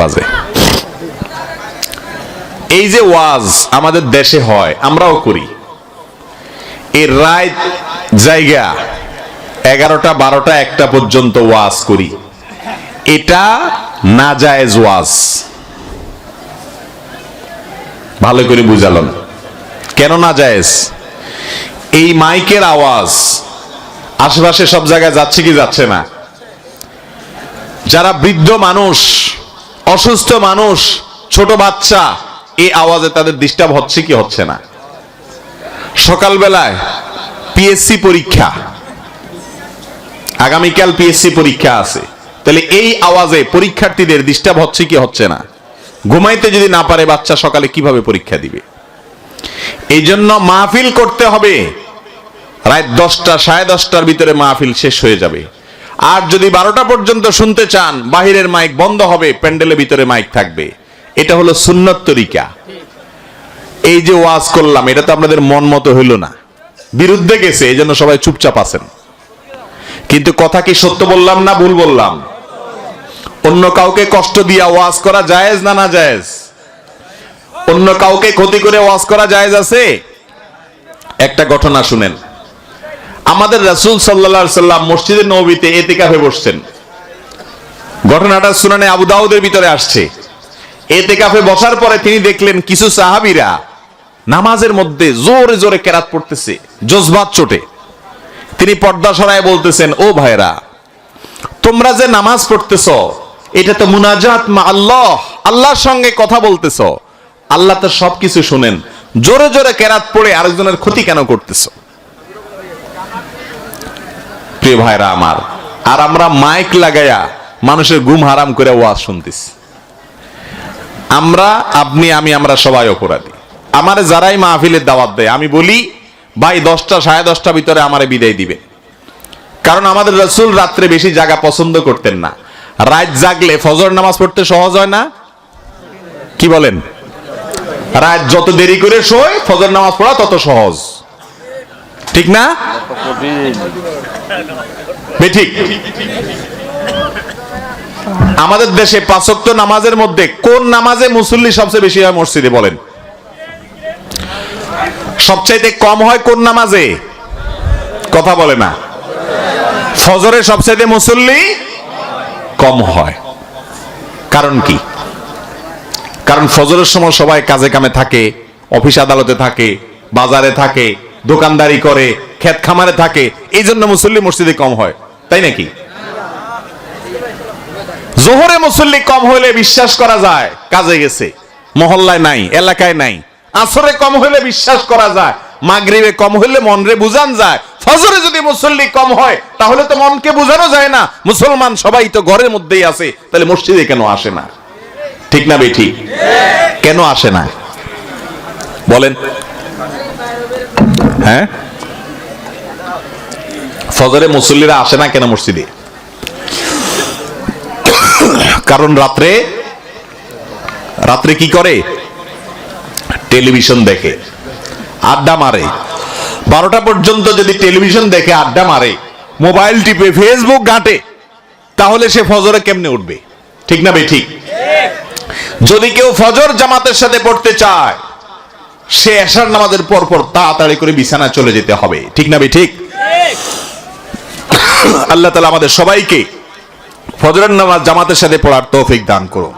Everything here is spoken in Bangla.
বাজে। এই যে ওয়াজ আমাদের দেশে হয়, আমরাও করি। এই রায় জায়গা এগারোটা, বারোটা, একটা পর্যন্ত ওয়াজ করি। এটা না জায়েজ ওয়াজ। ভালো করে বুঝালাম। কেন না জায়েজ এই মাইকের আওয়াজ আশেপাশে সব জায়গায় যাচ্ছে কি যাচ্ছে না? যারা বৃদ্ধ মানুষ অসুস্থ মানুষ, ছোট বাচ্চা, এই আওয়াজে তাদের ডিস্টার্ব হচ্ছে কি হচ্ছে না? সকালবেলায় পিএসসি পরীক্ষা। আগামীকাল পিএসসি পরীক্ষা আছে। তাহলে এই আওয়াজে পরীক্ষার্থীদের ডিস্টার্ব হচ্ছে কি হচ্ছে না? ঘুমাইতে যদি না পারে বাচ্চা, সকালে কীভাবে পরীক্ষা দিবে? এই জন্য মাহফিল করতে হবে। রাত দশটা, সাড়ে দশটার ভিতরে মাহফিল শেষ হয়ে যাবে। আর যদি বারোটা পর্যন্ত শুনতে চান, বাহিরের মাইক বন্ধ হবে, প্যান্ডেলের ভিতরে মাইক থাকবে। এটা হলো সুন্নত তরিকা। এই যে ওয়াজ করলাম, এটা তো আপনাদের মন মতো হইল না। বিরুদ্ধে গেছে, এই জন্য সবাই চুপচাপ আছেন। কিন্তু কথা কি সত্য বললাম না ভুল বললাম? অন্য কাউকে কষ্ট দিয়া ওয়াজ করা জায়েজ না না জায়েজ? অন্য কাউকে ক্ষতি করে ওয়াজ করা জায়েজ আছে? একটা ঘটনা শুনেন। আমাদের রাসূল আলাইহি সাল্লাম মসজিদের নববীতে এতেকাফে বসছেন। ঘটনাটা শুনানে আবু দাউদের ভিতরে আসছে। এতেকাফে বসার পরে তিনি দেখলেন কিছু সাহাবীরা নামাজের মধ্যে জোরে জোরে কেরাত পড়তেছে, জজবাত চোটে। তিনি পর্দা সরায় বলতেছেন, ও ভাইরা তোমরা যে নামাজ পড়তেছ, এটা তো মুনাজাত মা আল্লাহ, আল্লাহর সঙ্গে কথা বলতেছ। আল্লাহ তো সবকিছু শুনেন। জোরে জোরে কেরাত পড়ে আরেকজনের ক্ষতি কেন করতেছ? প্রিয় ভাইরা আমার, আর আমরা মাইক লাগাইয়া মানুষের গুম হারাম করে ওয়াজ শুনতেছি। আমরা, আপনি, আমি, আমরা সবাই অপরাধী। আমার যারাই মাহফিলের দাওয়াত দেয়, আমি বলি, ভাই দশটা, সাড়ে দশটা ভিতরে আমারে বিদায় দিবে কারণ আমাদের রসুল রাত্রে বেশি জায়গা পছন্দ করতেন না। রাত জাগলে ফজর নামাজ পড়তে সহজ হয় না? কি বলেন? রাত যত দেরি করে শোয়, ফজর নামাজ পড়া তত সহজ। ঠিক না? ঠিক আমাদের দেশে পাঁচক্ত নামাজের মধ্যে কোন নামাজে মুসল্লি সবচেয়ে বেশি হয় মসজিদে বলেন? সবচাইতে কম হয় কোন নামাজে? কথা বলে না। ফজরে সবচাইতে মুসল্লি কম হয়। কারণ কি? কারণ ফজরের সময় সবাই কাজে কামে থাকে, অফিস আদালতে থাকে, বাজারে থাকে দোকানদারি করে ক্ষেত খামারে থাকে, এই জন্য মুসল্লি মসজিদে কম হয়। তাই নাকি? জোহরে মুসল্লি কম হইলে বিশ্বাস করা যায়, কাজে গেছে। মহল্লায় নাই, এলাকায় নাই। আসরে কম হইলে বিশ্বাস করা যায়, মাগরিবে কম হইলে মনরে বুঝান যায়। ফজরে যদি মুসল্লি কম হয়, তাহলে তো মনকে বোঝানো যায় না। মুসলমান সবাই তো ঘরের মধ্যেই আছে, তাহলে মসজিদে কেন আসে না? ঠিক না বেঠি কেন আসে না? বলেন হ্যাঁ? ফজরে মুসল্লিরা আসে না কেন মসজিদে? কারণ রাত্রে রাত্রে কি করে? টেলিভিশন দেখে, আড্ডা মারে। বারোটা পর্যন্ত যদি টেলিভিশন দেখে, আড্ডা মারে, মোবাইল টিপে, ফেসবুক ঘাটে, তাহলে সে ফজরে কেমনে উঠবে? ঠিক না বে ঠিক? যদি কেউ ফজর জামাতের সাথে পড়তে চায় সে এশার নামাজের পর পর তাড়াতাড়ি করে বিছানা চলে যেতে হবে। ঠিক না ভাই ঠিক? আল্লাহ তালা আমাদের সবাইকে ফজরের নামাজ জামাতের সাথে পড়ার তৌফিক দান করুন।